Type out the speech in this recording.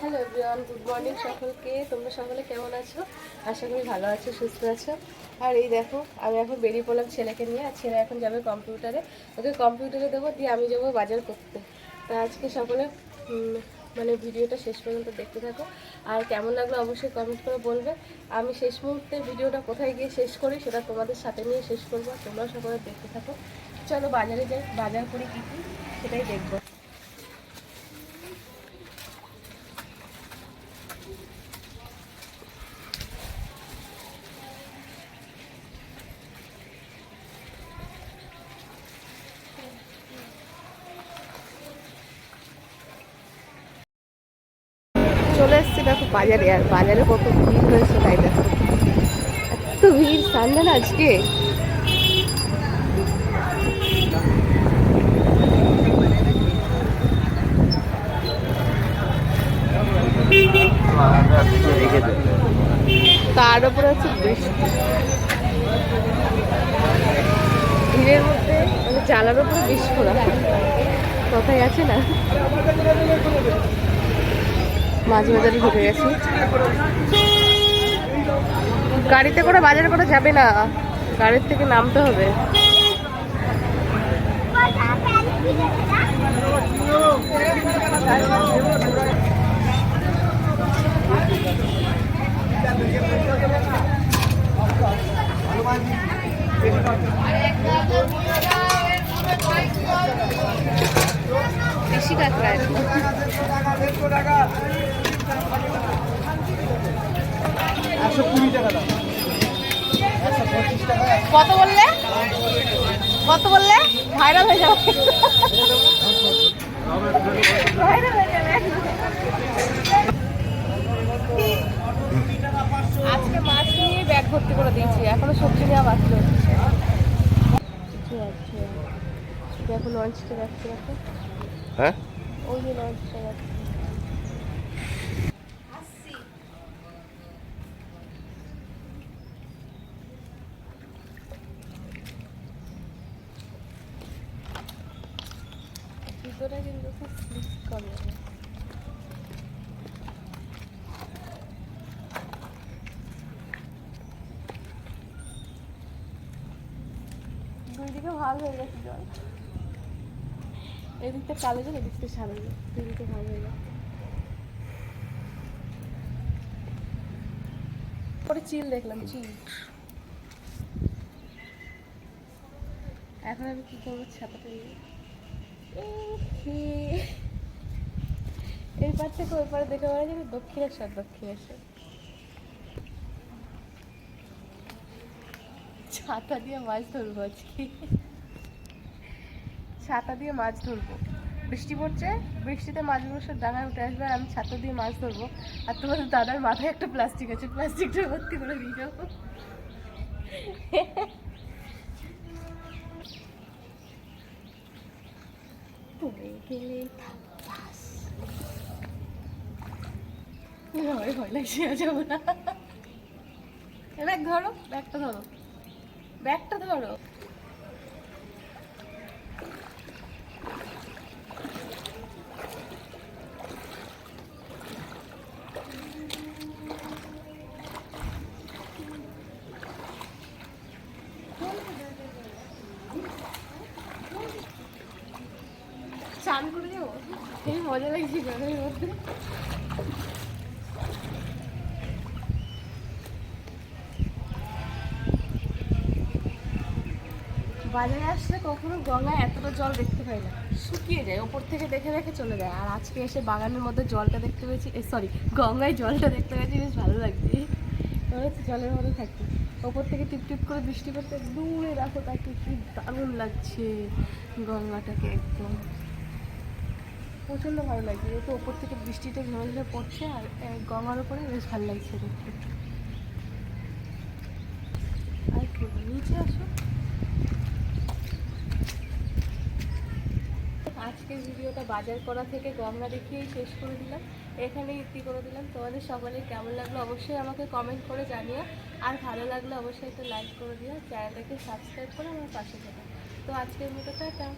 Hello everyone good morning সকলকে। তোমরা সকলে কেমন আছো? আশা করি ভালো আছো, সুস্থ আছো। আর এই দেখো, আমি এখন বেরিয়ে পড়লাম ছেলেকে নিয়ে, আর ছেলে এখন যাবে কম্পিউটারে ওকে কম্পিউটারে দেবো, দিয়ে আমি যাব বাজার করতে। তা আজকে সকলে মানে ভিডিওটা শেষ পর্যন্ত দেখতে থাকো। আর কেমন লাগল অবশ্যই কমেন্ট করে বলবে। আমি শেষ মুহূর্তে ভিডিওটা কোথায় গিয়ে শেষ করি, সেটা তোমাদের সাথে নিয়ে শেষ করব। তোমরাও সকলে দেখতে থাকো। চলো বাজারে যাই, বাজার করি কী কী, সেটাই দেখব। চলে এসছি, দেখো বাজারে, আর বাজারে কত ভিড় হয়েছে তাই দেখো। এত ভিড় সানডে না আজকে? তার উপরে হচ্ছে বৃষ্টি। ভিড়ের মধ্যে মানে জালার উপরে বিস্ফোরণ কথাই আছে না? মাছ বাজারে ঢুকে গেছি। গাড়িতে করে বাজারে করে যাবে না। গাড়ির থেকে নামতে হবে। বেশি কাঁকড়া আছে একশো কুড়ি টাকা দাম। একশো পঁচিশ টাকা। কত বললে? কত বললে? ভাইরাল হয়ে যাবে। আজকে মাছ নিয়ে ব্যাগ ভর্তি করে দিয়েছি। এখনও সবজি নেওয়া বাকি রয়েছে। দেখো লঞ্চটা যাচ্ছে দেখো। হ্যাঁ? ওই যে লঞ্চটা ভিতরে কিন্তু খুব স্লিপ করে। দুই দিকে ভালো হয়ে গেছে জল। এদিকটা কালো জল, এদিকটা সাদা জল দুই দিকে হয়ে গেছে। পরে চিল দেখলাম, চিল। এখন আমি কি করব নিয়ে এই এই পার থেকে ওই পারে দেখে বলা যাবে দক্ষিণেশ্বর দক্ষিণেশ্বর ছাতা দিয়ে মাছ ধরবো আজকে। ছাতা দিয়ে মাছ ধরবো। বৃষ্টি পড়ছে, বৃষ্টিতে মাছগুলো সব ডাঙায় উঠে আসবে আর আমি ছাতা দিয়ে মাছ ধরবো। আর তোমাদের দাদার মাথায় একটা প্লাস্টিক আছে প্লাস্টিকটা ভর্তি করে দিয়ে যাব। পড়ে গেলে ভয় ভয় লাগছে যাব না ব্যাগ ধরো ব্যাগটা ধরো। ব্যাগটা ধরো। করে এই মজা লাগছে গরমের মধ্যে। বাজারে আসলে কখনো গঙ্গায় এতটা জল দেখতে পাই না। শুকিয়ে যায়, ওপর থেকে দেখে দেখে চলে যায়। আর আজকে এসে বাগানের মধ্যে জলটা দেখতে পেয়েছি সরি গঙ্গায় জলটা দেখতে পেয়েছি, বেশ ভালো লাগছে। জলের মধ্যে থাকি ওপর থেকে টিপ টিপ করে বৃষ্টি পড়তে দূরে রাখো তাকে কি দারুণ লাগছে গঙ্গাটাকে একদম। প্রচণ্ড ভালো লাগছে, যেহেতু ওপর থেকে বৃষ্টিটা ঝরে ঝরে পড়ছে আর গঙ্গার উপরে বেশ ভালো লাগছে দেখতে। আর কি নিচে আসো। আজকের ভিডিওটা বাজার করা থেকে গঙ্গা দেখিয়েই শেষ করে দিলাম। এখানেই ইতি করে দিলাম। তোমাদের সকলের কেমন লাগল অবশ্যই আমাকে কমেন্ট করে জানিও। আর ভালো লাগলে অবশ্যই একটা লাইক করে দিও। চ্যানেলটাকে সাবস্ক্রাইব করে আমার পাশে থাকো। তো আজকের মতো টাটা।